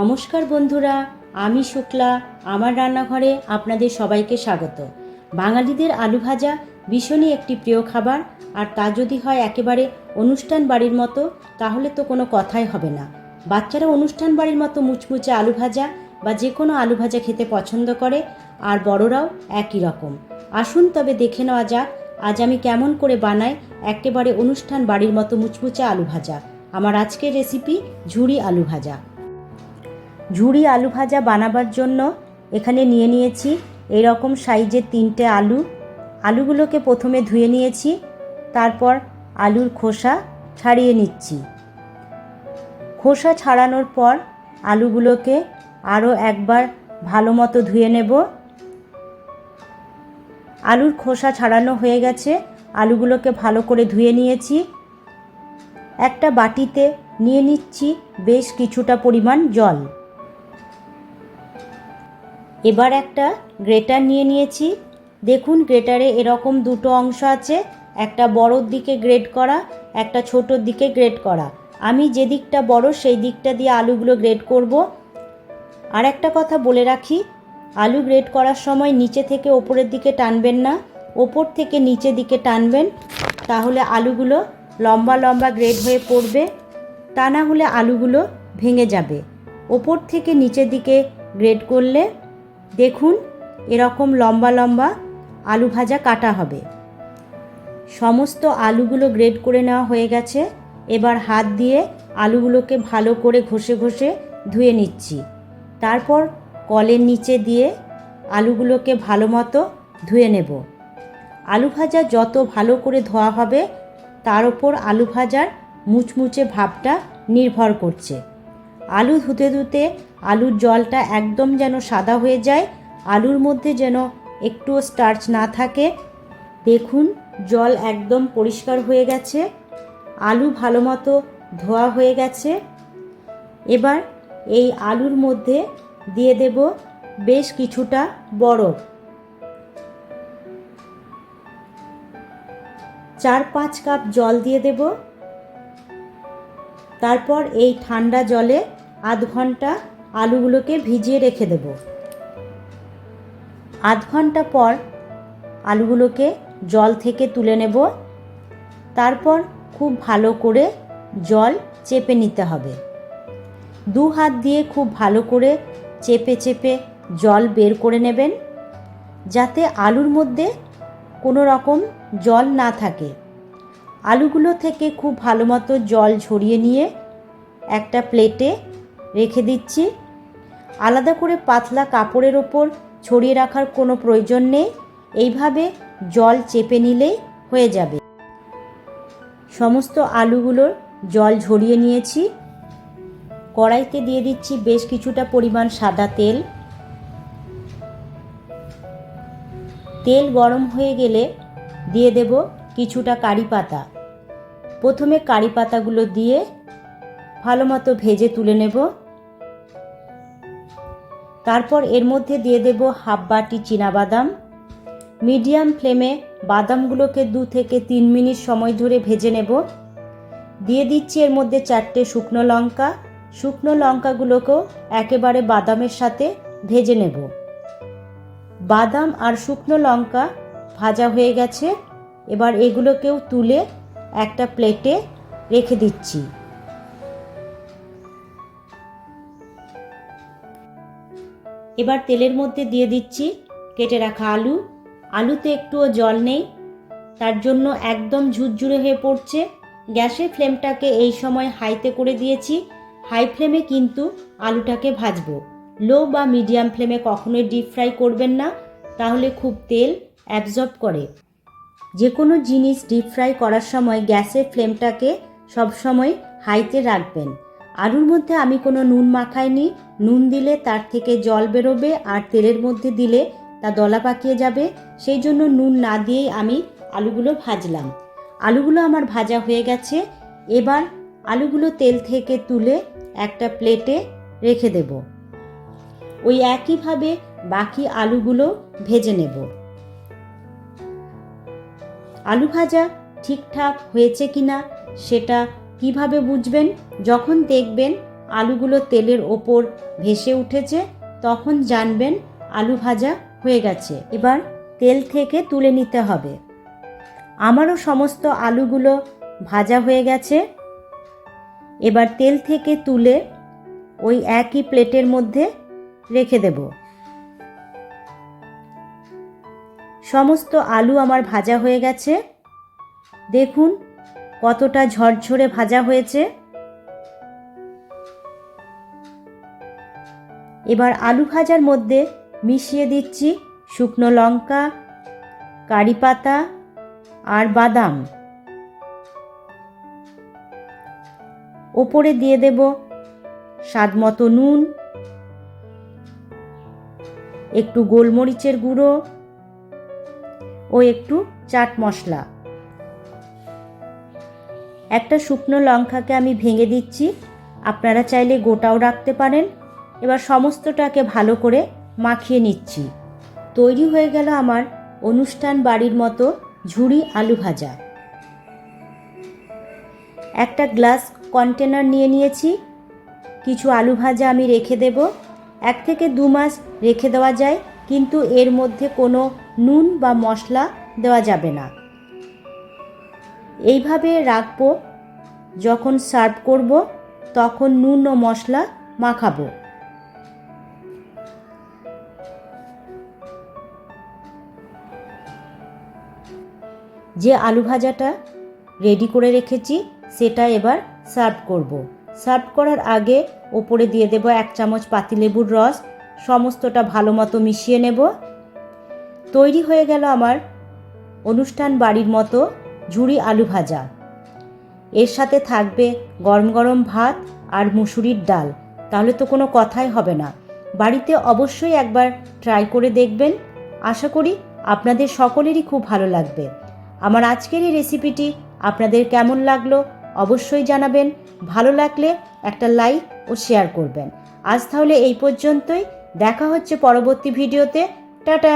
নমস্কার বন্ধুরা, আমি শুক্লা। আমার রান্নাঘরে আপনাদের সবাইকে স্বাগত। বাঙালিদের আলু ভাজা ভীষণই একটি প্রিয় খাবার, আর তা যদি হয় একেবারে অনুষ্ঠান বাড়ির মতো, তাহলে তো কোনো কথাই হবে না। বাচ্চারা অনুষ্ঠান বাড়ির মতো মুচমুচে আলু ভাজা বা যে কোনো আলু ভাজা খেতে পছন্দ করে, আর বড়রাও একই রকম। আসুন তবে দেখে নেওয়া যাক, আজ আমি কেমন করে বানাই একেবারে অনুষ্ঠান বাড়ির মতো মুচমুচে আলু ভাজা। আমার আজকের রেসিপি ঝুড়ি আলু ভাজা। ঝুড়ি আলু ভাজা বানাবার জন্য এখানে নিয়ে নিয়েছি এরকম সাইজের তিনটে আলু। আলুগুলোকে প্রথমে ধুয়ে নিয়েছি, তারপর আলুর খোসা ছাড়িয়ে নিচ্ছি। খোসা ছাড়ানোর পর আলুগুলোকে আরও একবার ভালো মতো ধুয়ে নেব। আলুর খোসা ছাড়ানো হয়ে গেছে, আলুগুলোকে ভালো করে ধুয়ে নিয়েছি। একটা বাটিতে নিয়ে নিচ্ছি বেশ কিছুটা পরিমাণ জল। এবার একটা গ্রেটার নিয়ে নিয়েছি। দেখুন গ্রেটারে এরকম দুটো অংশ আছে, একটা বড়োর দিকে গ্রেড করা, একটা ছোটোর দিকে গ্রেড করা। আমি যে দিকটা বড়, সেই দিকটা দিয়ে আলুগুলো গ্রেড করব। আর একটা কথা বলে রাখি, আলু গ্রেড করার সময় নিচে থেকে ওপরের দিকে টানবেন না, ওপর থেকে নিচে দিকে টানবেন, তাহলে আলুগুলো লম্বা লম্বা গ্রেড হয়ে পড়বে, তা না হলে আলুগুলো ভেঙে যাবে। ওপর থেকে নিচের দিকে গ্রেড করলে দেখুন, এরকম লম্বা লম্বা আলু ভাজা কাটা হবে। সমস্ত আলুগুলো গ্রেড করে নেওয়া হয়ে গেছে। এবার হাত দিয়ে আলুগুলোকে ভালো করে ঘষে ঘষে ধুয়ে নিচ্ছি। তারপর কলের নিচে দিয়ে আলুগুলোকে ভালো মতো ধুয়ে নেব। আলু ভাজা যত ভালো করে ধোয়া হবে, তার ওপর আলু ভাজার মুচমুচে ভাবটা নির্ভর করছে। আলু ধুতে ধুতে আলুর জলটা একদম যেন সাদা হয়ে যায়, আলুর মধ্যে যেন একটুও স্টার্চ না থাকে। দেখুন, জল একদম পরিষ্কার হয়ে গেছে, আলু ভালো মতো ধোয়া হয়ে গেছে। এবার এই আলুর মধ্যে দিয়ে দেব বেশ কিছুটা বরফ চার পাঁচ কাপ জল দিয়ে দেব। তারপর এই ঠান্ডা জলে আধ ঘণ্টা আলুগুলোকে ভিজিয়ে রেখে দেব। আধ ঘণ্টা পর আলুগুলোকে জল থেকে তুলে নেব। তারপর খুব ভালো করে জল চেপে নিতে হবে। দু হাত দিয়ে খুব ভালো করে চেপে চেপে জল বের করে নেবেন, যাতে আলুর মধ্যে কোনো রকম জল না থাকে। আলুগুলো থেকে খুব ভালো মতো জল ঝরিয়ে নিয়ে একটা প্লেটে রেখে দিচ্ছি। আলাদা করে পাতলা কাপড়ের ওপর ছড়িয়ে রাখার কোনো প্রয়োজন নেই। এইভাবে জল চেপে নিলেই হয়ে যাবে। সমস্ত আলুগুলোর জল ঝরিয়ে নিয়েছি। কড়াইতে দিয়ে দিচ্ছি বেশ কিছুটা পরিমাণ সাদা তেল। তেল গরম হয়ে গেলে দিয়ে দেব কিছুটা কারি পাতা। প্রথমে কারি পাতাগুলো দিয়ে ভালো মতো ভেজে তুলে নেব। তারপর এর মধ্যে দিয়ে দেব হাফ বাটি বাদাম মিডিয়াম ফ্লেমে বাদামগুলোকে দু থেকে তিন মিনিট সময় ধরে ভেজে নেব। দিয়ে দিচ্ছি এর মধ্যে চারটে শুকনো লঙ্কা। শুকনো লঙ্কাগুলোকেও একেবারে বাদামের সাথে ভেজে নেব। বাদাম আর শুকনো লঙ্কা ভাজা হয়ে গেছে। এবার এগুলোকেও তুলে একটা প্লেটে রেখে দিচ্ছি। এবার তেলের মধ্যে দিয়ে দিচ্ছি কেটে রাখা আলু। আলুতে একটুও জল নেই। তার জন্য একদম ঝুরঝুরে হয়ে পড়ছে। গ্যাসের ফ্লেমটাকে এই সময় হাইতে করে দিয়েছি। হাই ফ্লেমে কিন্তু আলুটাকে ভাজবো। লো বা মিডিয়াম ফ্লেমে কখনোই ডিপ ফ্রাই করবেন না। তাহলে খুব তেল অ্যাবজর্ব করে। যে কোনো জিনিস ডিপ ফ্রাই করার সময় গ্যাসের ফ্লেমটাকে সবসময় হাইতে রাখবেন। আলুর মধ্যে আমি কোনো নুন মাখাইনি। নুন দিলে তার থেকে জল বেরোবে আর তেলের মধ্যে দিলে তা দলা পাকিয়ে যাবে। সেই জন্য নুন না দিয়েই আমি আলুগুলো ভাজলাম। আলুগুলো আমার ভাজা হয়ে গেছে। এবার আলুগুলো তেল থেকে তুলে একটা প্লেটে রেখে দেব। ওই একইভাবে বাকি আলুগুলো ভেজে নেব। আলু ভাজা ঠিকঠাক হয়েছে কিনা সেটা কীভাবে বুঝবেন? যখন দেখবেন আলুগুলো তেলের ওপর ভেসে উঠেছে, তখন জানবেন আলু ভাজা হয়ে গেছে। এবার তেল থেকে তুলে নিতে হবে। আমারও সমস্ত আলুগুলো ভাজা হয়ে গেছে। এবার তেল থেকে তুলে ওই একই প্লেটের মধ্যে রেখে দেব। সমস্ত আলু আমার ভাজা হয়ে গেছে। দেখুন কতটা ঝরঝরে ভাজা হয়েছে? এবার আলু ভাজার মধ্যে মিশিয়ে দিচ্ছি শুকনো লঙ্কা, কারি পাতা আর বাদাম। ওপরে দিয়ে দেব স্বাদ মতো নুন, একটু গোলমরিচের গুঁড়ো ও একটু চাট মশলা। একটা শুকনো লঙ্কাকে আমি ভেঙে দিচ্ছি। আপনারা চাইলে গোটাও রাখতে পারেন। এবার সমস্তটাকে ভালো করে মাখিয়ে নিচ্ছি। তৈরি হয়ে গেল আমার অনুষ্ঠান বাড়ির মতো ঝুড়ি আলু ভাজা। একটা গ্লাস কন্টেনার নিয়ে নিয়েছি। কিছু আলু ভাজা আমি রেখে দেব। এক থেকে দু মাস রেখে দেওয়া যায়, কিন্তু এর মধ্যে কোনো নুন বা মশলা দেওয়া যাবে না। এইভাবে রাখব, যখন সার্ভ করব, তখন নুন ও মশলা মাখাবো যে আলু ভাজাটা রেডি করে রেখেছি, সেটা এবার সার্ভ করব। সার্ভ করার আগে ওপরে দিয়ে দেব এক চামচ পাতিলেবুর রস, সমস্তটা ভালো মতো মিশিয়ে নেব তৈরি হয়ে গেল আমার অনুষ্ঠান বাড়ির মতো ঝুড়ি আলু ভাজা। এর সাথে থাকবে গরম গরম ভাত আর মুসুরির ডাল। তাহলে তো কোনো কথাই হবে না। বাড়িতে অবশ্যই একবার ট্রাই করে দেখবেন। আশা করি আপনাদের সকলেরই খুব ভালো লাগবে। আমার আজকের এই রেসিপিটি আপনাদের কেমন লাগল অবশ্যই জানাবেন। ভালো লাগলে একটা লাইক ও শেয়ার করবেন। আজ তাহলে এই পর্যন্তই। দেখা হচ্ছে পরবর্তী ভিডিওতে। টাটা!